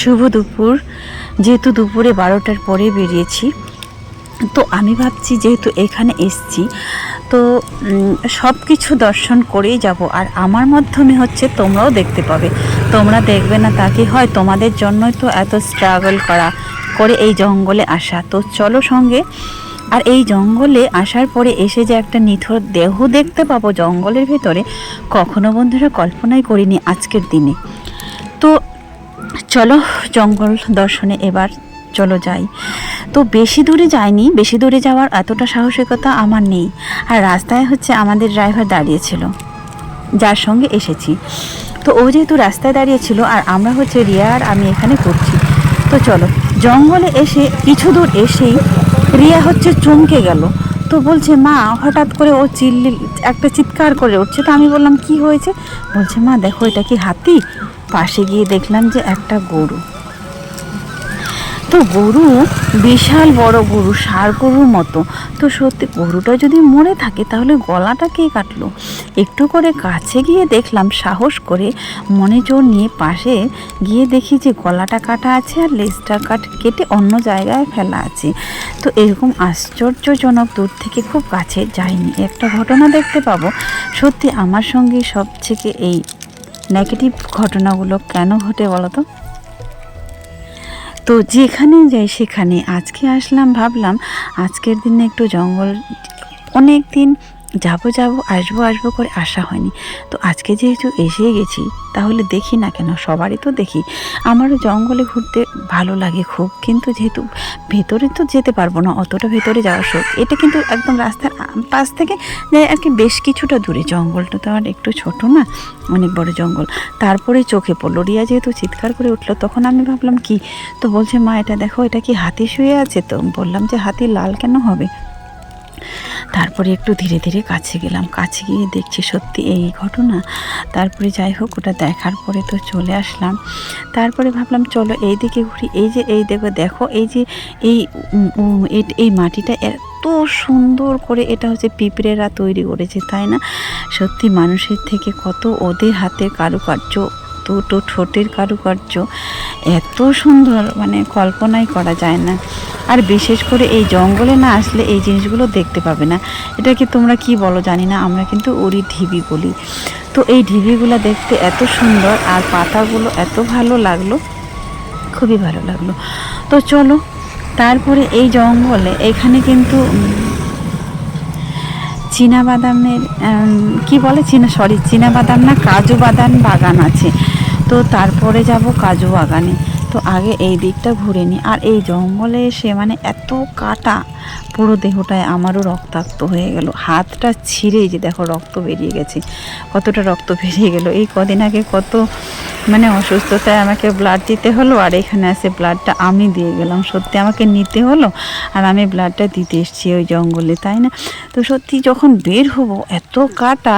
শুভ দুপুর। যেহেতু দুপুরে বারোটার পরে বেরিয়েছি তো আমি ভাবছি যেহেতু এখানে এসছি তো সব কিছু দর্শন করেই যাব। আর আমার মাধ্যমে হচ্ছে তোমরাও দেখতে পাবে। তোমরা দেখবে না তা কি হয়? তোমাদের জন্যই তো এত স্ট্রাগল করা, করে এই জঙ্গলে আসা। তো চলো সঙ্গে। আর এই জঙ্গলে আসার পরে এসে যে একটা নিথর দেহ দেখতে পাবো জঙ্গলের ভেতরে, কখনো বন্ধুরা কল্পনাই করিনি আজকের দিনে। তো চলো জঙ্গল দর্শনে এবার চলো যাই। তো বেশি দূরে যাইনি বেশি দূরে যাওয়ার এতটা সাহসিকতা আমার নেই। আর রাস্তায় হচ্ছে আমাদের ড্রাইভার দাঁড়িয়েছিল, যার সঙ্গে এসেছি। তো ও যেহেতু রাস্তায় দাঁড়িয়েছিল আর আমরা হচ্ছে রিয়া আর আমি এখানে করছি। তো চলো, জঙ্গলে এসে, কিছু দূর এসেই রিয়া হচ্ছে চমকে গেল। তো বলছে, মা, হঠাৎ করে ও চিল্লি, একটা চিৎকার করে উঠছে। তো আমি বললাম, কি হয়েছে? বলছে, মা, দেখো, এটা কি হাতি? পাশে গিয়ে দেখলাম যে একটা গরু। গরু বিশাল বড় গরু, ষাঁড় গরুর মতো। তো সত্যি গরুটা যদি মরে থাকে, তাহলে গলাটা কে কাটলো? একটু করে কাছে গিয়ে দেখলাম, সাহস করে মনে জোর নিয়ে পাশে গিয়ে দেখি যে গলাটা কাটা আছে আর লেজটা কাট, কেটে অন্য জায়গায় ফেলা আছে। তো এরকম আশ্চর্যজনক দূর থেকে খুব কাছে যাইনি। একটা ঘটনা দেখতে পাবো। সত্যি আমার সঙ্গে সব থেকে এই নেগেটিভ ঘটনাগুলো কেন ঘটে বলো তো? তো যেখানে যাই সেখানে। আজকে আসলাম ভাবলাম আজকের দিনে একটু জঙ্গল অনেক দিন যাব, যাব, আসব আসব করে আসা হয়নি। তো আজকে যেহেতু এসে গেছি, তাহলে দেখি না কেন? সবারই তো দেখি। আমারও জঙ্গলে ঘুরতে ভালো লাগে খুব, কিন্তু যেহেতু ভেতরে তো যেতে পারব না, অতটা ভেতরে যাওয়ার শোক এটা কিন্তু একদম রাস্তার পাশ থেকে আর কি বেশ কিছুটা দূরে। জঙ্গলটা তো আর একটু ছোট না, অনেক বড় জঙ্গল। তারপরে চোখে পড়ল। রিয়া যেহেতু চিৎকার করে উঠল, তখন আমি ভাবলাম, কি? তো বলছে, মা, এটা দেখো, এটা কি হাতি শুয়ে আছে? তো বললাম যে, হাতি লাল কেন হবে? তারপরে একটু ধীরে ধীরে কাছে গেলাম। কাছে গিয়ে দেখছি সত্যি এই ঘটনা। তারপরে যাই হোক, ওটা দেখার পরে তো চলে আসলাম। তারপরে ভাবলাম, চলো এই দিকে ঘুরি। এই যে, এই দেখো দেখো, এই যে, এই এই- মাটিটা এত সুন্দর করে এটা হচ্ছে পিঁপড়েরা তৈরি করেছে, তাই না? সত্যি মানুষের থেকে কত ওদের হাতের কারুকার্য। দুটো ঠোঁটের কারুকার্য। এত সুন্দর মানে কল্পনাই করা যায় না। আর বিশেষ করে এই জঙ্গলে না আসলে এই জিনিসগুলো দেখতে পাবে না। এটাকে তোমরা কি বলো জানি না, আমরা কিন্তু ওরই ঢিবি বলি। তো এই ঢিবিগুলো দেখতে এত সুন্দর, আর পাতাগুলো এত ভালো লাগল, খুবই ভালো লাগল। তো চলো, তারপরে এই জঙ্গলে এখানে কিন্তু চীনা বাদামের কি বলে চীনা সরি চীনা বাদাম না কাজু বাদাম বাগান আছে। তো তারপরে যাব কাজু বাগানে। তো আগে এই দিকটা ঘুরে নিই। আর এই জঙ্গলে এসে মানে এত কাটা, পুরো দেহটায় আমারও রক্তাক্ত হয়ে গেল। হাতটা ছিঁড়ে যে দেখো রক্ত বেরিয়ে গেছে। কতটা রক্ত বেরিয়ে গেল। এই কদিন আগে কত মানে অসুস্থতায় আমাকে ব্লাড দিতে হলো, আর এখানে আসে ব্লাডটা আমি দিয়ে গেলাম। সত্যি আমাকে নিতে হলো, আর আমি ব্লাডটা দিতে এসেছি ওই জঙ্গলে, তাই না? তো সত্যি যখন বের হব, এত কাটা,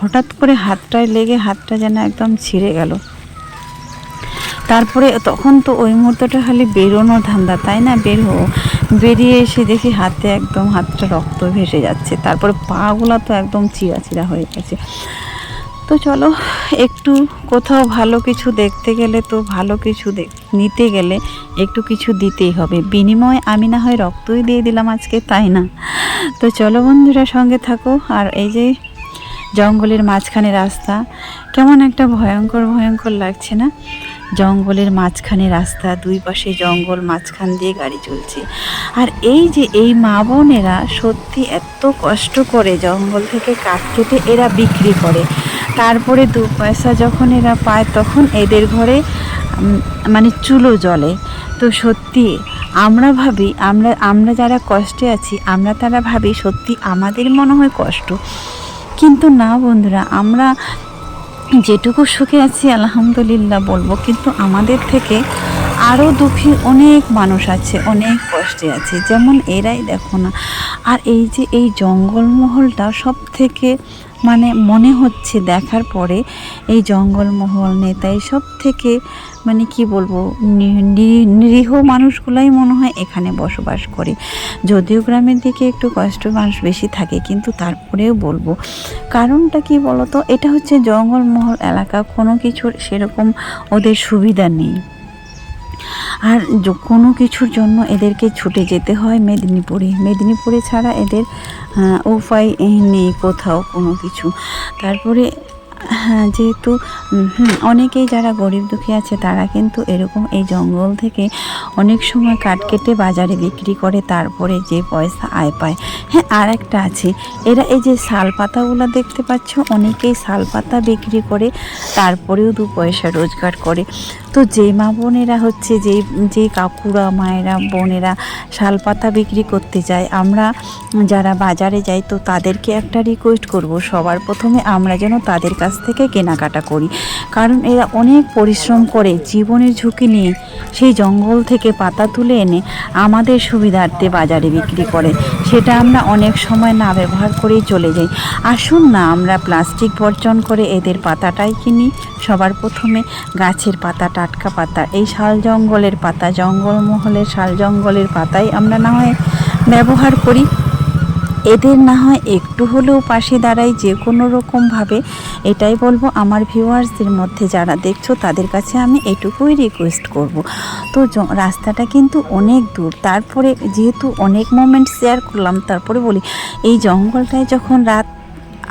হঠাৎ করে হাতটায় লেগে হাতটা যেন একদম ছিঁড়ে গেল। তারপরে তখন তো ওই মুহূর্তটা খালি বেরোনোর ধান্দা, তাই না? বের হো বেরিয়ে এসে দেখি হাতে একদম হাতটা রক্ত ভেসে যাচ্ছে। তারপরে পাগুলো তো একদম চিরা চিরা হয়ে গেছে। তো চলো, একটু কোথাও ভালো কিছু দেখতে গেলে তো ভালো কিছু নিতে গেলে একটু কিছু দিতেই হবে। বিনিময়ে আমি না হয় রক্তই দিয়ে দিলাম আজকে, তাই না? তো চলো বন্ধুরা, সঙ্গে থাকো। আর এই যে জঙ্গলের মাঝখানে রাস্তা, কেমন একটা ভয়ঙ্কর ভয়ঙ্কর লাগছে না? জঙ্গলের মাঝখানে রাস্তা, দুই পাশে জঙ্গল, মাঝখান দিয়ে গাড়ি চলছে। আর এই যে এই মা বোনেরা সত্যি এত কষ্ট করে জঙ্গল থেকে কাঠ কেটে এরা বিক্রি করে। তারপরে দু পয়সা যখন এরা পায় তখন এদের ঘরে মানে চুলো জ্বলে। তো সত্যি আমরা ভাবি, আমরা আমরা যারা কষ্টে আছি, আমরা তারা ভাবি সত্যি আমাদের মনে হয় কষ্ট। কিন্তু না বন্ধুরা, আমরা যেটুকু সুখে আছি, আলহামদুলিল্লাহ বলব। কিন্তু আমাদের থেকে আরও দুঃখী অনেক মানুষ আছে, অনেক কষ্টে আছে। যেমন এরাই দেখো না। আর এই যে এই জঙ্গলমহলটা সব থেকে মানে মনে হচ্ছে দেখার পরে এই জঙ্গলমহল নেতা সব থেকে মানে কি বলব নিরীহ মানুষগুলাই মনে হয় এখানে বসবাস করে। যদিও গ্রামের দিকে একটু কষ্ট মানুষ বেশি থাকে, কিন্তু তারপরেও বলব। কারণটা কি বলতো? এটা হচ্ছে জঙ্গলমহল এলাকা, কোনো কিছুর সেরকম ওদের সুবিধা নেই। আর কোনো কিছুর জন্য এদেরকে ছুটে যেতে হয় মেদিনীপুরে। মেদিনীপুরে ছাড়া এদের উপায় নেই কোথাও কোনো কিছু। তারপরে হ্যাঁ যেহেতু অনেকেই যারা গরিব দুঃখী আছে, তারা কিন্তু এরকম এই জঙ্গল থেকে অনেক সময় কাঠ কেটে বাজারে বিক্রি করে, তারপরে যে পয়সা আয় পায়। হ্যাঁ আর একটা আছে, এরা এই যে শাল পাতাগুলো দেখতে পাচ্ছ, অনেকেই শাল পাতা বিক্রি করে, তারপরেও দু পয়সা রোজগার করে। তো যে মা বোনেরা হচ্ছে যেই যে কাকুরা, মায়েরা, বোনেরা শাল পাতা বিক্রি করতে যায়, আমরা যারা বাজারে যাই, তো তাদেরকে একটা রিকোয়েস্ট করব, সবার প্রথমে আমরা যেন তাদের কাছ থেকে কেনাকাটা করি। কারণ এরা অনেক পরিশ্রম করে জীবনের ঝুঁকি নিয়ে সেই জঙ্গল থেকে পাতা তুলে এনে আমাদের সুবিধার্থে বাজারে বিক্রি করে। সেটা আমরা অনেক সময় না ব্যবহার করেই চলে যাই। আসুন না আমরা প্লাস্টিক বর্জন করে এদের পাতাটাই কিনি। সবার প্রথমে গাছের পাতা, টাটকা পাতা, এই শাল জঙ্গলের পাতা জঙ্গলমহলের শাল জঙ্গলের পাতাই আমরা না হয় ব্যবহার করি। এদের না হয় একটু হলেও পাশে দাঁড়াই যে কোনো রকমভাবে এটাই বলব আমার ভিউয়ার্সদের মধ্যে যারা দেখছ, তাদের কাছে আমি এটুকুই রিকোয়েস্ট করব। তো রাস্তাটা কিন্তু অনেক দূর, তারপরে যেহেতু অনেক মোমেন্ট শেয়ার করলাম, তারপরে বলি, এই জঙ্গলটায় যখন রাত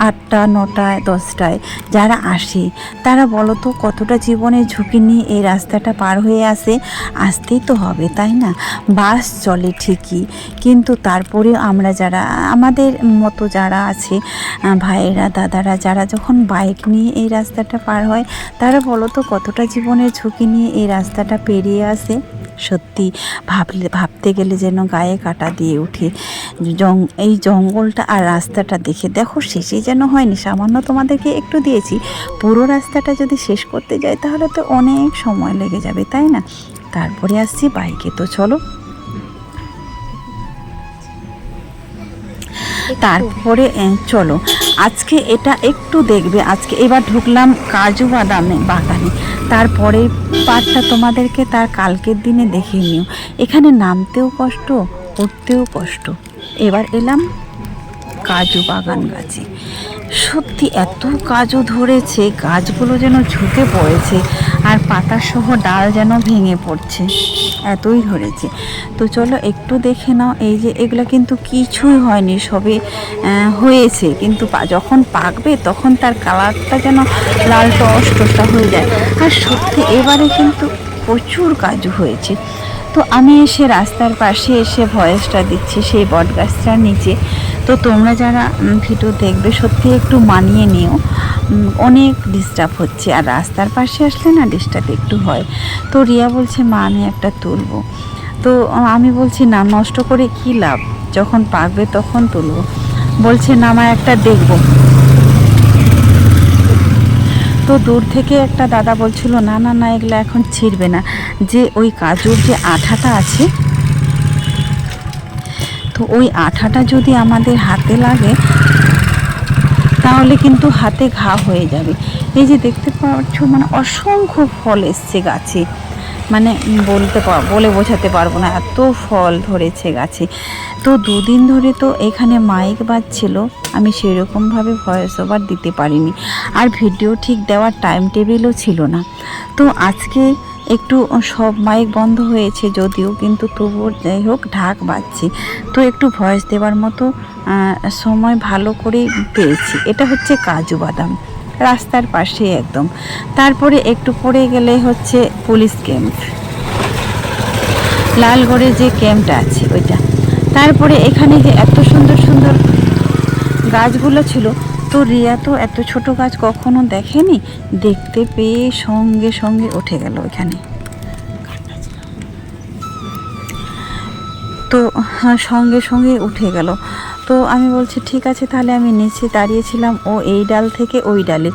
আটটা, নটায়, দশটায়। যারা আসে, তারা বলো তো কতটা জীবনের ঝুঁকি নিয়ে এই রাস্তাটা পার হয়ে আসে আসতেই তো হবে, তাই না? বাস চলে ঠিকই, কিন্তু তারপরে আমরা যারা, আমাদের মতো যারা আছে ভাইয়েরা, দাদারা, যারা যখন বাইক নিয়ে এই রাস্তাটা পার হয়, তারা বলো তো কতটা জীবনের ঝুঁকি নিয়ে এই রাস্তাটা পেরিয়ে আসে? সত্যি ভাবলে, ভাবতে গেলে যেন গায়ে কাটা দিয়ে উঠে। জং, এই জঙ্গলটা আর রাস্তাটা দেখে, দেখো শেষে যেন হয়নি, সামান্য তোমাদেরকে একটু দিয়েছি। পুরো রাস্তাটা যদি শেষ করতে যাই তাহলে তো অনেক সময় লেগে যাবে, তাই না? তারপরে আসছি বাইকে, তো চলো। তারপরে চলো। আজকে এটা একটু দেখবে। আজকে এবার ঢুকলাম কাজু বাদামে বাগানে। তারপরে পাটটা তোমাদেরকে তার কালকের দিনে দেখে নিও। এখানে নামতেও কষ্ট উঠতেও কষ্ট। এবার এলাম কাজু বাগান গাছে। সত্যি এত কাজু ধরেছে, গাছগুলো যেন ঝুঁকে পড়েছে আর পাতাসহ ডাল যেন ভেঙে পড়ছে, এতই ধরেছে। তো চলো একটু দেখে নাও, এই যে এগুলো কিন্তু কিছুই হয়নি, সবে হয়েছে। কিন্তু যখন পাকবে তখন তার কালারটা যেন লাল টসটসা হয়ে যায়। আর সত্যি এবারে কিন্তু প্রচুর কাজ হয়েছে। তো আমি এসে রাস্তার পাশে এসে ভয়েসটা দিচ্ছি সেই বট গাছটার নিচে। তো তোমরা যারা ভিডিও দেখবে সত্যি একটু মানিয়ে নিও। অনেক ডিস্টার্ব হচ্ছে। আর রাস্তার পাশে আসলে না ডিস্টার্ব একটু হয়। তো রিয়া বলছে, মা, আমি একটা তুলবো। তো আমি বলছি, না, নষ্ট করে কি লাভ? যখন পাকবে তখন তুলবো। বলছে, না, মা, একটা দেখব। তো দূর থেকে একটা দাদা বলছিল, না না না, এগুলো এখন ছিঁড়বে না। যে ওই কাজুর যে আঠাটা আছে তো ওই আঠাটা যদি আমাদের হাতে লাগে, তাহলে কিন্তু হাতে ঘা হয়ে যাবে। এই যে দেখতে পাচ্ছ মানে অসংখ্য ফল এসছে গাছে। মানে বলতে বলে বোঝাতে পারব না, এত ফল ধরেছে গাছে। তো দুদিন ধরে তো এখানে মাইক বাজছিল, আমি সেরকমভাবে ভয়েস ওভার দিতে পারিনি। আর ভিডিও ঠিক দেওয়ার টাইম টেবিলও ছিল না। তো আজকে একটু সব মাইক বন্ধ হয়েছে যদিও, কিন্তু তবুও যাই হোক, ঢাক বাজছে। তো একটু ভয়েস দেওয়ার মতো সময় ভালো করেই পেয়েছি। এটা হচ্ছে কাজু বাদাম, রাস্তার পাশে একদম। তারপরে একটু পরে গেলে হচ্ছে পুলিশ ক্যাম্প। লালগড়ে যে ক্যাম্পটা আছে ওইটা। তারপরে এখানে যে এত সুন্দর সুন্দর গাছগুলো ছিল তো রিয়া তো এত ছোট গাছ কখনো দেখেনি? দেখতে পেয়ে সঙ্গে সঙ্গে উঠে গেল এখানে তো হ্যাঁ, সঙ্গে সঙ্গে উঠে গেল। তো আমি বলছি ঠিক আছে তাহলে আমি নিচে দাঁড়িয়েছিলাম ও এই ডাল থেকে ওই ডালে।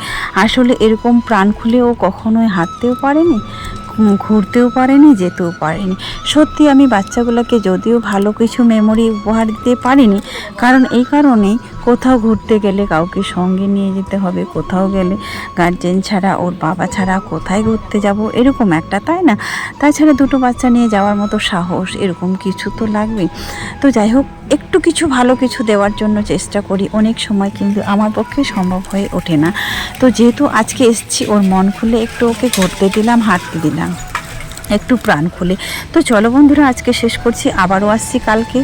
আসলে এরকম প্রাণ খুলে ও কখনোই হাঁটতেও পারেনি ঘুরতেও পারেনি যেতেও পারেনি। সত্যি আমি বাচ্চাগুলোকে যদিও ভালো কিছু মেমোরি উপহার দিতে পারিনি কারণ এই কারণেই কোথাও ঘুরতে গেলে কাউকে সঙ্গে নিয়ে যেতে হবে, কোথাও গেলে গার্জেন ছাড়া, ওর বাবা ছাড়া কোথায় ঘুরতে যাব, এরকম একটা, তাই না? তাছাড়া দুটো বাচ্চা নিয়ে যাওয়ার মতো সাহস, এরকম কিছু তো লাগবে তো যাই হোক, একটু কিছু ভালো কিছু দেওয়ার জন্য চেষ্টা করি, অনেক সময় কিন্তু আমার পক্ষে সম্ভব হয়ে ওঠে না। তো যেহেতু আজকে এসছি, ওর মন খুলে একটু ওকে ঘুরতে দিলাম, হাঁটতে দিলাম, একটু প্রাণ খুলে। তো চলো বন্ধুরা, আজকে শেষ করছি, আবারও আসছি কালকে।